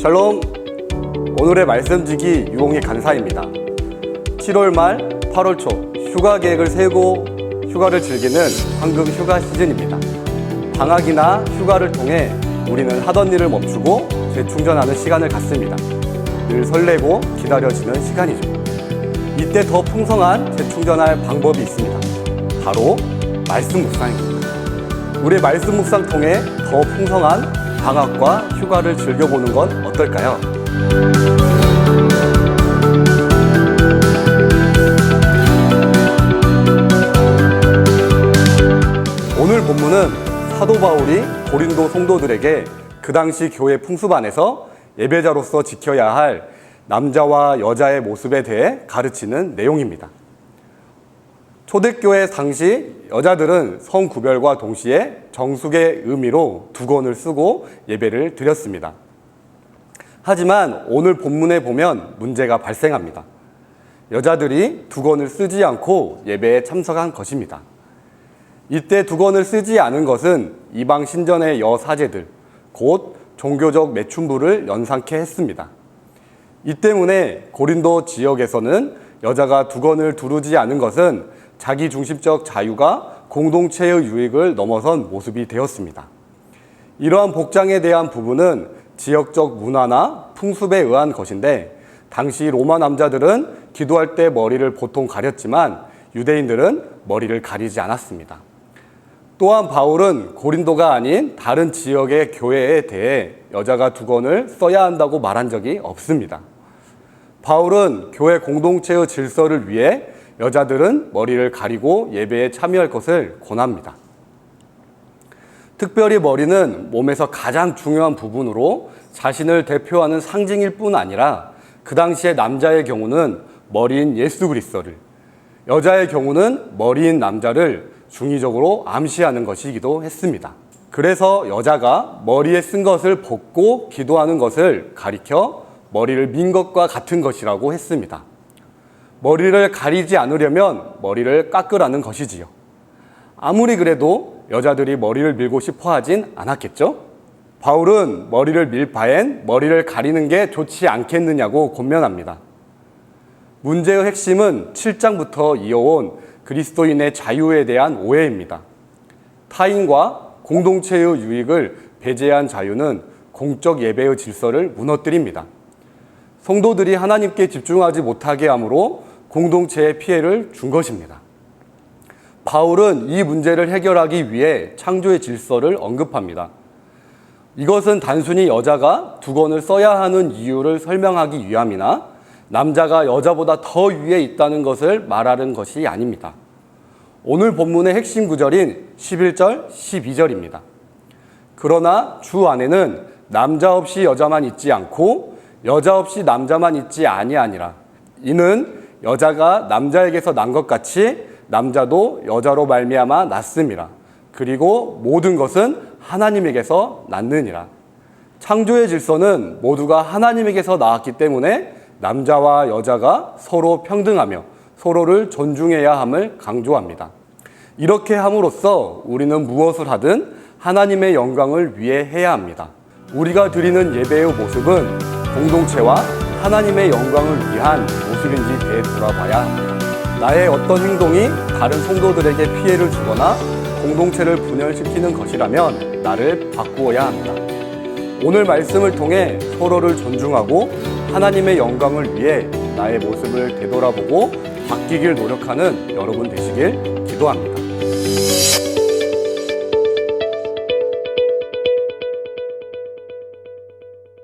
샬롬. 오늘의 말씀지기 유홍희 간사입니다. 7월 말, 8월 초 휴가 계획을 세우고 휴가를 즐기는 황금 휴가 시즌입니다. 방학이나 휴가를 통해 우리는 하던 일을 멈추고 재충전하는 시간을 갖습니다. 늘 설레고 기다려지는 시간이죠. 이때 더 풍성한 재충전할 방법이 있습니다. 바로 말씀 묵상입니다. 우리 말씀 묵상 통해 더 풍성한 방학과 휴가를 즐겨보는 건 어떨까요? 오늘 본문은 사도 바울이 고린도 성도들에게 그 당시 교회 풍습 안에서 예배자로서 지켜야 할 남자와 여자의 모습에 대해 가르치는 내용입니다. 초대교회 당시 여자들은 성구별과 동시에 정숙의 의미로 두건을 쓰고 예배를 드렸습니다. 하지만 오늘 본문에 보면 문제가 발생합니다. 여자들이 두건을 쓰지 않고 예배에 참석한 것입니다. 이때 두건을 쓰지 않은 것은 이방 신전의 여사제들, 곧 종교적 매춘부를 연상케 했습니다. 이 때문에 고린도 지역에서는 여자가 두건을 두르지 않은 것은 자기 중심적 자유가 공동체의 유익을 넘어선 모습이 되었습니다. 이러한 복장에 대한 부분은 지역적 문화나 풍습에 의한 것인데 당시 로마 남자들은 기도할 때 머리를 보통 가렸지만 유대인들은 머리를 가리지 않았습니다. 또한 바울은 고린도가 아닌 다른 지역의 교회에 대해 여자가 두건을 써야 한다고 말한 적이 없습니다. 바울은 교회 공동체의 질서를 위해 여자들은 머리를 가리고 예배에 참여할 것을 권합니다. 특별히 머리는 몸에서 가장 중요한 부분으로 자신을 대표하는 상징일 뿐 아니라 그 당시에 남자의 경우는 머리인 예수 그리스도를 여자의 경우는 머리인 남자를 중의적으로 암시하는 것이기도 했습니다. 그래서 여자가 머리에 쓴 것을 벗고 기도하는 것을 가리켜 머리를 민 것과 같은 것이라고 했습니다. 머리를 가리지 않으려면 머리를 깎으라는 것이지요. 아무리 그래도 여자들이 머리를 밀고 싶어 하진 않았겠죠? 바울은 머리를 밀 바엔 머리를 가리는 게 좋지 않겠느냐고 권면합니다. 문제의 핵심은 7장부터 이어온 그리스도인의 자유에 대한 오해입니다. 타인과 공동체의 유익을 배제한 자유는 공적 예배의 질서를 무너뜨립니다. 성도들이 하나님께 집중하지 못하게 함으로 공동체에 피해를 준 것입니다. 바울은 이 문제를 해결하기 위해 창조의 질서를 언급합니다. 이것은 단순히 여자가 두건을 써야 하는 이유를 설명하기 위함이나 남자가 여자보다 더 위에 있다는 것을 말하는 것이 아닙니다. 오늘 본문의 핵심 구절인 11절, 12절입니다. 그러나 주 안에는 남자 없이 여자만 있지 않고 여자 없이 남자만 있지 아니하니라. 이는 여자가 남자에게서 난 것 같이 남자도 여자로 말미암아 났음이라. 그리고 모든 것은 하나님에게서 났느니라. 창조의 질서는 모두가 하나님에게서 나왔기 때문에 남자와 여자가 서로 평등하며 서로를 존중해야 함을 강조합니다. 이렇게 함으로써 우리는 무엇을 하든 하나님의 영광을 위해 해야 합니다. 우리가 드리는 예배의 모습은 공동체와 하나님의 영광을 위한 모습인지 되돌아봐야 합니다. 나의 어떤 행동이 다른 성도들에게 피해를 주거나 공동체를 분열시키는 것이라면 나를 바꾸어야 합니다. 오늘 말씀을 통해 서로를 존중하고 하나님의 영광을 위해 나의 모습을 되돌아보고 바뀌길 노력하는 여러분 되시길 기도합니다.